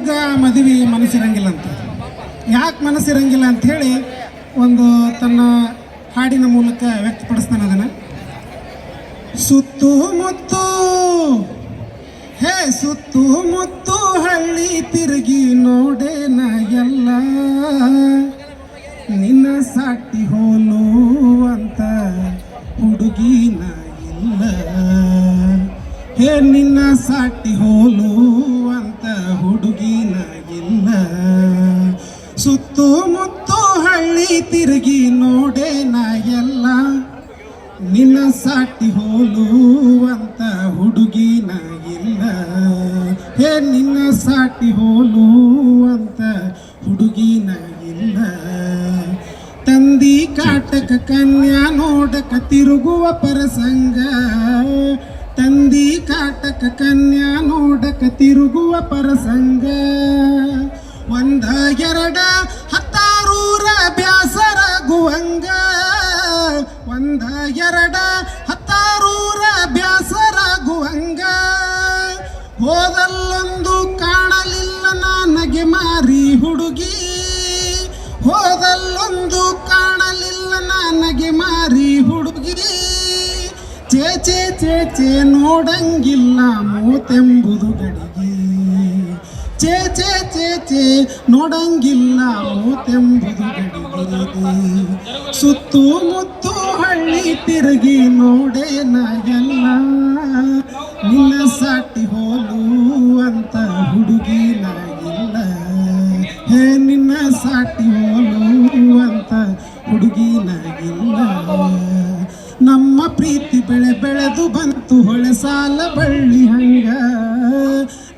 ಹುಡುಗ ಮದುವೆ ಮನಸ್ಸಿರಂಗಿಲ್ಲ ಅಂತ ಯಾಕೆ ಮನಸ್ಸಿರಂಗಿಲ್ಲ ಅಂತ ಹೇಳಿ ಒಂದು ತನ್ನ ಹಾಡಿನ ಮೂಲಕ ವ್ಯಕ್ತಪಡಿಸ್ತಾನೆ ಅದನ್ನು. ಸುತ್ತು ಮುತ್ತು, ಹೇ ಸುತ್ತು ಮುತ್ತು ಹಳ್ಳಿ ತಿರುಗಿ ನೋಡೇನ ಎಲ್ಲ. ನಿನ್ನ ಸಾಟಿ ಹೋಲು ಅಂತ ಹುಡುಗಿನ ಇಲ್ಲ. ಹೇ ನಿನ್ನ ಸಾಟಿ ಹೋಲು ಸುತ್ತು ಮುತ್ತು ಹಳ್ಳಿ ತಿರುಗಿ ಎಲ್ಲ ನಿನ್ನ ಸಾಟಿ ಹೋಲುವಂತ ಹುಡುಗಿನ ಇಲ್ಲ ಹೇ, ನಿನ್ನ ಸಾಟಿ ಹೋಲುವಂತ ಹುಡುಗಿನ ಇಲ್ಲ ತಂದಿ ಕಾಟಕ ಕನ್ಯಾ ನೋಡಕ ತಿರುಗುವ ಪರಸಂಗ. ತಂದಿ ಕಾಟಕ ಕನ್ಯಾ ನೋಡಕ ತಿರುಗುವ ಪರಸಂಗ. ಒಂದ ಎರಡ ಹತ್ತಾರೂರ ಬ್ಯಾಸರಾಗುವಂಗ ಒಂದ ಎರಡ ಹತ್ತಾರೂರ ಬ್ಯಾಸರಾಗುವಂಗ ಹೋದಲ್ಲೊಂದು ಕಾಣಲಿಲ್ಲ ನನಗೆ ಮಾರಿ ಹುಡುಗಿ. ಹೋದಲ್ಲೊಂದು ಕಾಣಲಿಲ್ಲ ನನಗೆ ಮಾರಿ ಹುಡುಗಿ. ಚೇ ಚೇ ನೋಡಂಗಿಲ್ಲ ಮೂತೆಂಬುದು ಗಡಿಗೆ. ಚೇ ಚೇ ಚೇ ಚೇ ನೋಡಂಗಿಲ್ಲ ಮೂತೆಂಬುದು ಗಡಿಗೆ ಸುತ್ತು ಮುತ್ತು ಹಳ್ಳಿ ತಿರುಗಿ ನೋಡೇನ ಎಲ್ಲ ನಿನ್ನ ಸಾಟಿ ಹೋಲು ಅಂತ ಹುಡುಗಿ ನಾಗಿಲ್ಲ ಹೇ, ನಿನ್ನ ಸಾಟಿ ಹೋಲು ಅಂತ ಹುಡುಗಿ ನಾಗಿಲ್ಲ ನಮ್ಮ ಪ್ರೀತಿ ಬೆಳೆ ಬೆಳೆದು ಬಂತು ಹೊಳೆ ಸಾಲ ಬಳ್ಳಿ ಹಂಗ.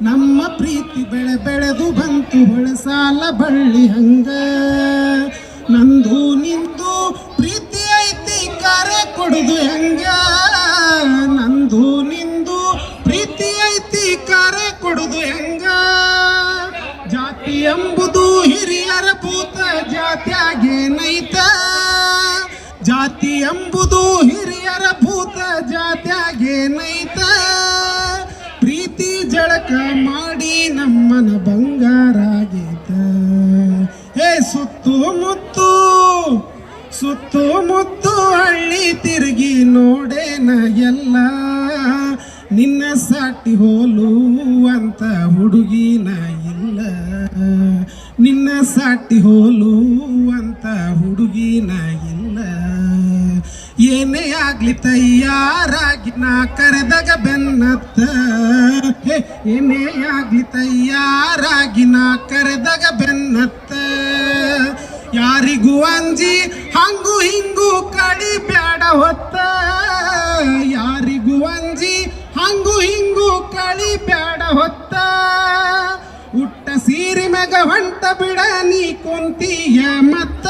ನಮ್ಮ ಪ್ರೀತಿ ಬೆಳೆ ಬೆಳೆದು ಬಂತು ಹೊಳಸಾಲ ಬಳ್ಳಿ ಹಂಗ. ನಂದು ನಿಂದು ಪ್ರೀತಿ ಐತಿ ಕರೆ ಕೊಡುದು ಹೆಂಗ. ನಂದು ನಿಂದು ಪ್ರೀತಿ ಐತಿ ಕರೆ ಕೊಡುದು ಹೆಂಗ. ಜಾತಿ ಎಂಬುದು ಹಿರಿಯರ ಭೂತ ಜಾತ್ಯಾಗೇನೈತ ಜಾತಿ ಎಂಬುದು ಹಿರಿಯರ ಭೂತ ಜಾತ್ಯಾಗೇನೈತ ನಮ್ಮನ ಬಂಗಾರಾಗೈತ. ಹೇ ಸುತ್ತು ಮುತ್ತು ಸುತ್ತು ಮುತ್ತು ಹಳ್ಳಿ ತಿರುಗಿ ನೋಡೇನ ಎಲ್ಲ. ನಿನ್ನ ಸಾಟಿ ಹೋಲು ಅಂತ ಹುಡುಗಿನ ಇಲ್ಲ. ನಿನ್ನ ಸಾಟಿ ಹೋಲು ಅಂತ ಹುಡುಗಿನ ಇಲ್ಲ. ಏನೇ ಆಗ್ಲಿ ತಯ್ಯಾರಾಗಿ ನಾ ಕರೆದಾಗ ಬೆನ್ನತ್ತ. ಏನೇ ಆಗ್ಲಿ ತಯ್ಯಾರಾಗಿ ನಾ ಕರೆದಾಗ ಬೆನ್ನತ್ತ. ಯಾರಿಗೂ ಅಂಜಿ ಹಂಗು ಹಿಂಗು ಕಡಿ ಬ್ಯಾಡ ಹೊತ್ತ. ಯಾರಿಗೂ ಅಂಜಿ ಹಂಗು ಹಿಂಗು ಕಳಿ ಬ್ಯಾಡ ಹೊತ್ತ. ಉಟ್ಟ ಸೀರಿ ಮಗ ಹೊಂಟ ಬಿಡ ನೀ ಕುಂತೀಯ ಮತ್ತ.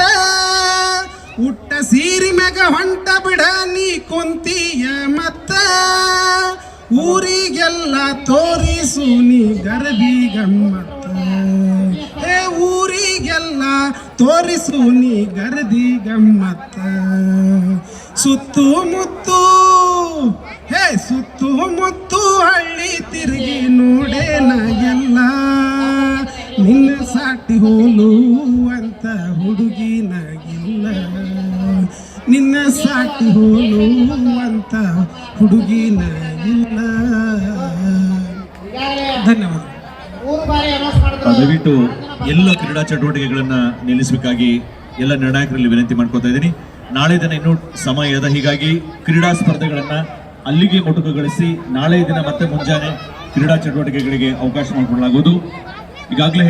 ಉಟ್ಟ ಸೀರಿ ಮಗ ಹೊಂಟ ಬಿಡ ನೀ ಕುಂತೀಯ ಮತ್ತ. ಊರಿಗೆಲ್ಲ ತೋರಿಸು ನೀ ಗರಬಿ ಗಮ್ಮತ್ತ ಹೇ ಊರಿಗೆಲ್ಲ ತೋರಿಸು ನೀ ಗರದಿ ಗಮ್ಮತ್ತ ಸುತ್ತು ಮುತ್ತು, ಹೇ ಸುತ್ತು ಮುತ್ತು ಹಳ್ಳಿ ತಿರುಗಿ ನೋಡೇನ ಎಲ್ಲ ನಿನ್ನ ಸಾಟಿ ಹೋಲು ಅಂತ ಹುಡುಗಿನ ಸಾಟಿ ಹೋಲು ಅಂತ ಇಲ್ಲ ಧನ್ಯವಾದ. ದಯವಿಟ್ಟು ಎಲ್ಲ ಕ್ರೀಡಾ ಚಟುವಟಿಕೆಗಳನ್ನ ನಿಲ್ಲಿಸಬೇಕಾಗಿ ಎಲ್ಲ ನಿರ್ಣಾಯಕರಲ್ಲಿ ವಿನಂತಿ ಮಾಡ್ಕೋತಾ ಇದ್ದೀನಿ. ನಾಳೆ ದಿನ ಇನ್ನೂ ಸಮಯ ಇದೆ. ಹೀಗಾಗಿ ಕ್ರೀಡಾ ಸ್ಪರ್ಧೆಗಳನ್ನ ಅಲ್ಲಿಗೆ ಮೊಟಕುಗೊಳಿಸಿ ನಾಳೆ ದಿನ ಮತ್ತೆ ಮುಂಜಾನೆ ಕ್ರೀಡಾ ಚಟುವಟಿಕೆಗಳಿಗೆ ಅವಕಾಶ ಮಾಡಿಕೊಡಲಾಗುವುದು. ಈಗಾಗಲೇ